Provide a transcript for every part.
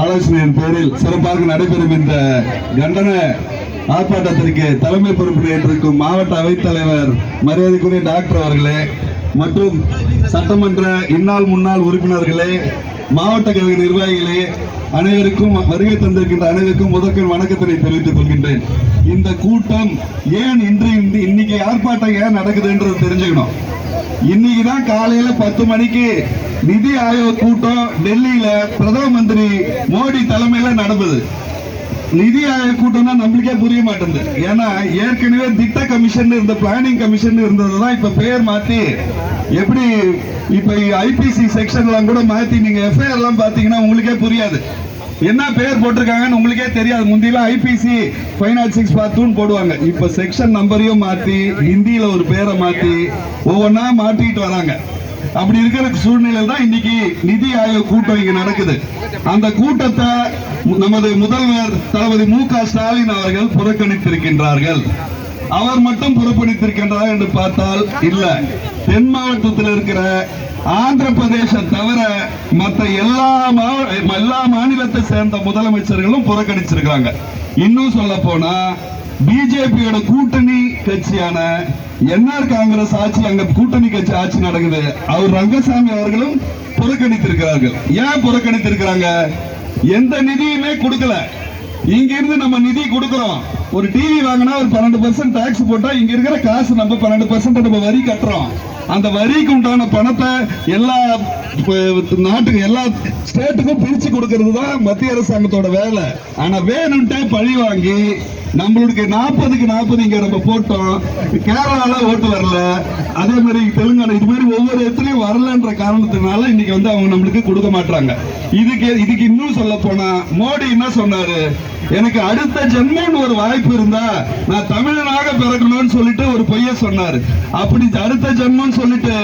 ஆலோசனையின் பேரில் சிறப்பாக நடைபெறும் இந்த கண்டன ஆர்ப்பாட்டத்திற்கு தலைமை பொறுப்பு ஏற்றிருக்கும் மாவட்ட அவைத்தலைவர் மரியாதைக்குரிய டாக்டர் அவர்களே மற்றும் சட்டமன்ற இந்நாள் முன்னாள் உறுப்பினர்களே மாவட்ட கழக நிர்வாகிகளே அனைவருக்கும் வருகை தந்திருக்கின்ற அனைவருக்கும் முதற்கண் வணக்கத்தினை தெரிவித்துக் கொள்கின்றேன். இந்த கூட்டம் ஏன் இன்று இன்னைக்கு ஆர்ப்பாட்டம் ஏன் நடக்குதுன்றது தெரிஞ்சுக்கணும். இன்னைக்கு தான் காலையில பத்து மணிக்கு நிதி ஆயோக் கூட்டம் டெல்லியில பிரதம மந்திரி மோடி தலைமையில நடந்தது. நிதி ஆயோக் கூட்டம்னா நம்மளுக்கே புரிய மாட்டேங்குது. ஏன்னா ஏற்கனவே திட்ட கமிஷன் இருந்த பிளானிங் கமிஷன் இருந்ததுதான் இப்ப பெயர் மாத்தி எப்படி இப்ப ஐபிசி செக்ஷன்லாம் கூட மாத்தி நீங்க எஃப்ஐஆர் எல்லாம் பாத்தீங்கன்னா உங்களுக்கே புரியாது. என்ன பேர் போட்டிருக்காங்கன்னு உங்களுக்கே தெரியாது. முந்தியெல்லாம் ஐபிசி ஃபைவ் நாட் சிக்ஸ் பார்த்துன்னு போடுவாங்க. இப்போ செக்ஷன் நம்பரையும் மாற்றி ஹிந்தியில் ஒரு பேரை மாற்றி ஒவ்வொன்றா மாற்றிக்கிட்டு வராங்க. அப்படி இருக்கிற சூழ்நிலை தான் இன்னைக்கு நிதி ஆயோக் கூட்டம் இங்க நடக்குது. அந்த கூட்டத்தை நமது முதல்வர் தளபதி மு க ஸ்டாலின் அவர்கள் புறக்கணித்திருக்கின்றார்கள். அவர் மட்டும் புறக்கணித்திருக்கின்றார் என்று பார்த்தால் இல்ல. தென் மாவட்டத்தில் இருக்கிற ஆந்திர பிரதேசம் தவிர மற்ற எல்லா எல்லா மாநிலத்தை சேர்ந்த முதலமைச்சர்களும் புறக்கணிச்சிருக்காங்க இன்னும் சொல்ல போனா பிஜேபியோட கூட்டணி கட்சியான என்ஆர் காங்கிரஸ் ஆட்சி அங்க கூட்டணி கட்சி ஆட்சி நடக்குது. அவர் ரங்கசாமி அவர்களும் புறக்கணித்திருக்கிறார்கள். ஏன் புறக்கணித்திருக்கிறாங்க? எந்த நிதியுமே கொடுக்கல. இங்க இருந்து நம்ம நிதி கொடுக்கிறோம். ஒரு டிவி வாங்கினா ஒரு பன்னெண்டு பர்சன்ட் டாக்ஸ் போட்டா இங்க இருக்கிற காசு நம்ம பன்னெண்டு பர்சன்ட் நம்ம வரி கட்டுறோம். அந்த வரிக்கு உண்டான பணத்தை எல்லா நாட்டுக்கு எல்லா ஸ்டேட்டுக்கும் பிரிச்சு கொடுக்கறது தான் மத்திய அரசாங்கத்தோட வேலை. ஆனா வேணும்ட்டே பழி வாங்கி நம்மளுக்கு நாற்பதுக்கு நாற்பது இங்க நம்ம போட்டோம். கேரளால ஓட்டு வரல. அதே மாதிரி தெலுங்கானா இது மாதிரி ஒவ்வொரு இடத்துலயும் வரலன்ற காரணத்தினால இன்னைக்கு வந்து அவங்க நம்மளுக்கு கொடுக்க மாட்டாங்க இதுக்கு இதுக்கு இன்னும் சொல்ல போனா மோடி என்ன சொன்னாரு? எனக்கு அடுத்த ஜென்மம்னு ஒரு வாய்ப்பு இருந்தா நான் தமிழனாக பிறக்கணும்னு சொல்லிட்டு ஒரு பொய்ய சொன்னாரு. அப்படி அடுத்த ஜென்மம்னு சொல்லிட்டு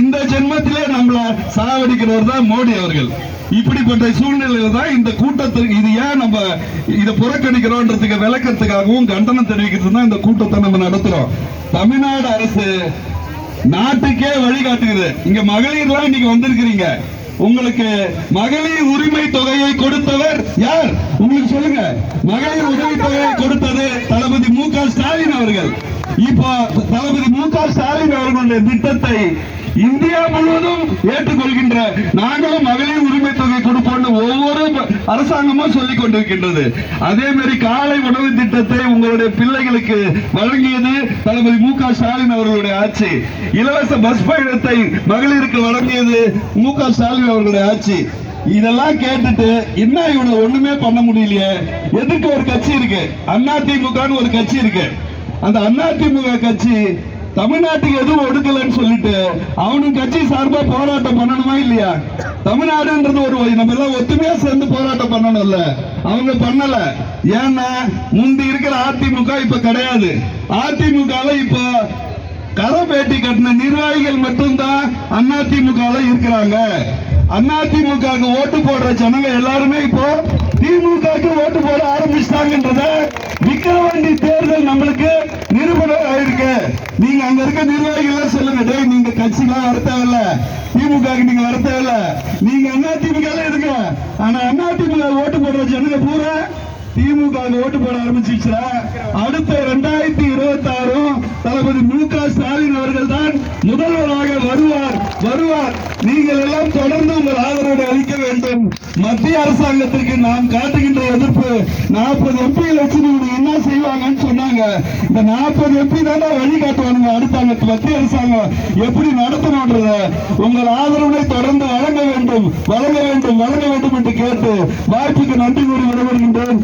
இந்த ஜென்மத்திலே நம்மள சாவடிக்கிறவர் தான் மோடி அவர்கள். இப்படிப்பட்ட சூழ்நிலையில தான் இந்த கூட்டத்திற்கு இது ஏன் நம்ம இதை புறக்கணிக்கிறோன்றதுக்கு விளக்கத்துக்காகவும் கண்டனம் தெரிவிக்கிறது தான் இந்த கூட்டத்தை நம்ம நடத்துறோம். தமிழ்நாடு அரசு நாட்டுக்கே வழிகாட்டுகிறது இங்க மகளிர்லாம் இன்னைக்கு வந்திருக்கிறீங்க. உங்களுக்கு மகளிர் உரிமை தொகையை கொடுத்தவர் யார்? உங்களுக்கு சொல்லுங்க. மகளிர் உரிமை தொகையை கொடுத்தது தளபதி மு க ஸ்டாலின் அவர்கள். இப்போ தளபதி மு க ஸ்டாலின் அவர்களுடைய திட்டத்தை இந்தியா முழுவதும் ஏற்றுக்கொள்கின்ற நாங்களும் மகளிர் ஒவ்வொரு அரசாங்கமும் சொல்லிக் கொண்டிருக்கின்றது. அதே மாதிரி காலை உணவு திட்டத்தை உங்களுடைய பிள்ளைகளுக்கு வழங்கியது தளபதி மு க ஸ்டாலின் அவர்களுடைய ஆட்சி. இலவச பஸ் பயணத்தை மகளிருக்கு வழங்கியது மு க ஸ்டாலின் அவர்களுடைய ஆட்சி. இதெல்லாம் கேட்டுட்டு என்ன இவனை ஒண்ணுமே பண்ண முடியலையே? எதுக்கு ஒரு கட்சி இருக்கு. அதிமுகன்னு ஒரு கட்சி இருக்கு. அந்த அதிமுக கட்சி தமிழ்நாட்டுக்கு எதுவும் ஒடுக்கலன்னு சொல்லிட்டு அவனும் கட்சி சார்பா போராட்டம் பண்ணணுமா இல்லையா? தமிழ்நாடுன்றது ஒரு நம்ம எல்லாம் ஒத்துமையா சேர்ந்து போராட்டம் பண்ணணும்ல. அவங்க பண்ணல. ஏன்னா முந்தி இருக்கிற அதிமுக இப்ப கிடையாது. அதிமுக இப்போ கரை பேட்டி கட்டின நிர்வாகிகள் மட்டும்தான் அதிமுக இருக்கிறாங்க. அதிமுக ஓட்டு போடுற ஜனங்க எல்லாருமே இப்போ திமுக ஓட்டு போட ஆரம்பிச்சிட்டாங்கன்றத விக்கிரவாண்டி தேர்தல் நம்மளுக்கு நிரூபணம் ஆயிருக்கு. நீங்க அங்க இருக்க நிர்வாகிகள் சொல்லுங்க டேய் நீங்க கட்சிக்கெல்லாம் வர தேவையில்ல. திமுக நீங்க வர தேவையில்ல. நீங்க திமுக இருங்க. ஆனா அண்ணா திமுக ஓட்டு போடுற ஜனங்க பூரா திமுக ஓட்டு போட ஆரம்பிச்சிச்சா அடுத்த இரண்டாயிரத்தி இருபத்தி ஆறும் தளபதி மு க ஸ்டாலின் அவர்கள் தான் முதல்வராக வருவார் வருவார். நீங்கள் எல்லாம் தொடர்ந்து உங்கள் ஆதரவை அளிக்க வேண்டும். மத்திய அரசாங்கத்திற்கு நாம் காட்டுகின்ற எதிர்ப்பு நாற்பது எம்பி வச்சு நீங்க என்ன செய்வாங்கன்னு சொன்னாங்க. இந்த நாற்பது எம்பி தானே வழி காட்டுவானுங்க மத்திய அரசாங்கம் எப்படி நடத்தணும்ன்றத உங்கள் ஆதரவை தொடர்ந்து வழங்க வேண்டும் வழங்க வேண்டும் வழங்க வேண்டும் என்று கேட்டு வாய்ப்புக்கு நன்றி கூறி விடைபெறுகின்றேன்.